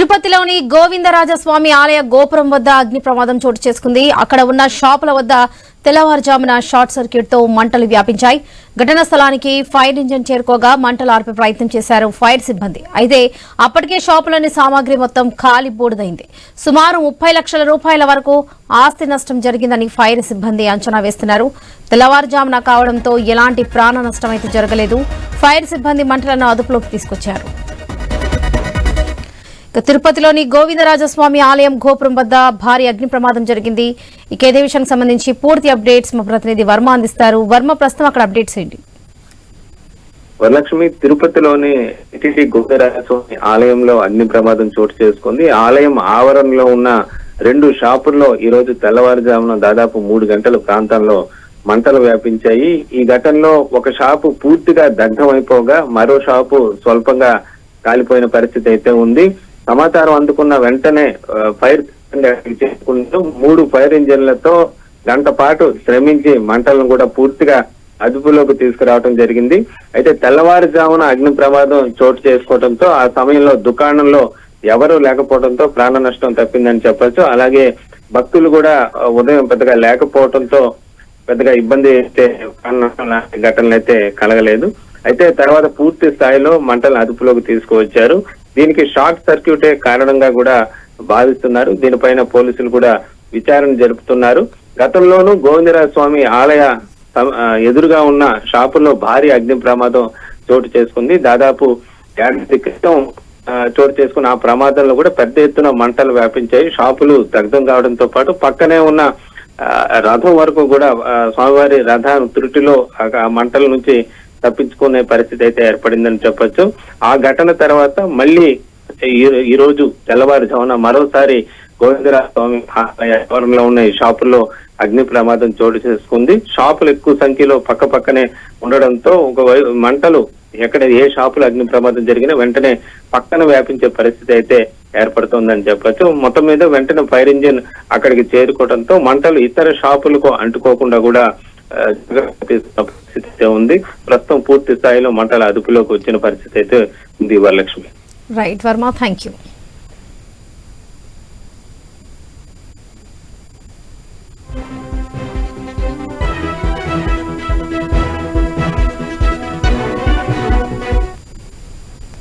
తిరుపతిలోని గోవిందరాజస్వామి ఆలయ గోపురం వద్ద అగ్ని ప్రమాదం చోటు చేసుకుంది. అక్కడ ఉన్న షాపుల వద్ద తెల్లవారుజామున షార్ట్ సర్క్యూట్తో మంటలు వ్యాపించాయి. ఘటనా స్థలానికి ఫైర్ ఇంజిన్ చేరుకోగా మంటలు ఆర్పే ప్రయత్నం చేశారు ఫైర్ సిబ్బంది. అయితే అప్పటికే షాపులోని సామాగ్రి మొత్తం ఖాళీ బూడిదైంది. సుమారు ముప్పై లక్షల రూపాయల వరకు ఆస్తి నష్టం జరిగిందని ఫైర్ సిబ్బంది అంచనా వేస్తున్నారు. తెల్లవారుజామున కావడంతో ఎలాంటి ప్రాణ నష్టం అయితే జరగలేదు. ఫైర్ సిబ్బంది మంటలను అదుపులోకి తీసుకొచ్చారు. తిరుపతిలోని గోవిందరాజస్వామి ఆలయం గోపురం వద్ద భారీ అగ్ని ప్రమాదం జరిగింది. ఇక ఇదే విషయానికి సంబంధించి పూర్తి అప్డేట్స్ మా ప్రతినిధి వర్మ అందిస్తారు. వర్మ ప్రస్తుతం అక్కడ అప్డేట్స్ ఏంటి? వరలక్ష్మి తిరుపతిలోని టిటి గోవిందరాజస్వామి ఆలయంలో అగ్ని ప్రమాదం చోటు చేసుకుంది. ఆలయం ఆవరణలో ఉన్న రెండు షాపుల్లో ఈ రోజు తెల్లవారుజామున దాదాపు మూడు గంటల ప్రాంతంలో మంటలు వ్యాపించాయి. ఈ ఘటనలో ఒక షాపు పూర్తిగా దగ్ధమైపోగా మరో షాపు స్వల్పంగా కాలిపోయిన పరిస్థితి అయితే ఉంది. సమాచారం అందుకున్న వెంటనే ఫైర్ చేసుకుంటూ మూడు ఫైర్ ఇంజిన్లతో గంట పాటు శ్రమించి మంటలను కూడా పూర్తిగా అదుపులోకి తీసుకురావడం జరిగింది. అయితే తెల్లవారుజామున అగ్ని ప్రమాదం చోటు చేసుకోవడంతో ఆ సమయంలో దుకాణంలో ఎవరు లేకపోవడంతో ప్రాణ నష్టం తప్పిందని చెప్పొచ్చు. అలాగే భక్తులు కూడా ఉదయం పెద్దగా లేకపోవడంతో పెద్దగా ఇబ్బంది అయితే లాంటి ఘటనలు అయితే కలగలేదు. అయితే తర్వాత పూర్తి స్థాయిలో మంటలను అదుపులోకి తీసుకువచ్చారు. దీనికి షార్ట్ సర్క్యూటే కారణంగా కూడా భావిస్తున్నారు దీనిపైన పోలీసులు కూడా విచారణ జరుపుతున్నారు. గతంలోనూ గోవిందరాజ స్వామి ఆలయ ఎదురుగా ఉన్న షాపుల్లో భారీ అగ్ని ప్రమాదం చోటు చేసుకుంది. దాదాపు ఏడాది క్రితం చోటు చేసుకున్న ఆ ప్రమాదంలో కూడా పెద్ద ఎత్తున మంటలు వ్యాపించాయి. షాపులు దగ్ధం కావడంతో పాటు పక్కనే ఉన్న ఆ, రథం వరకు కూడా స్వామివారి రథ త్రుటిలో ఆ మంటల నుంచి తప్పించుకునే పరిస్థితి అయితే ఏర్పడిందని చెప్పొచ్చు. ఆ ఘటన తర్వాత మళ్ళీ ఈ- రోజు తెల్లవారుజామున మరోసారి గోవిందరాజ స్వామి ఆలయ ఆవరణలో ఉన్న ఈ షాపుల్లో అగ్ని ప్రమాదం చోటు చేసుకుంది. షాపులు ఎక్కువ సంఖ్యలో పక్క పక్కనే ఉండడంతో ఒక మంటలు ఎక్కడ ఏ షాపులు అగ్ని ప్రమాదం జరిగినా వెంటనే పక్కన వ్యాపించే పరిస్థితి అయితే ఏర్పడుతోందని చెప్పొచ్చు. మొత్తం మీద వెంటనే ఫైర్ ఇంజిన్ అక్కడికి చేరుకోవడంతో మంటలు ఇతర షాపులకు అంటుకోకుండా కూడా పరిస్థితి ఉంది. ప్రస్తుతం పూర్తి స్థాయిలో మంటలు అదుపులోకి వచ్చిన పరిస్థితి అయితే ఉంది Varalakshmi. Right Varma thank you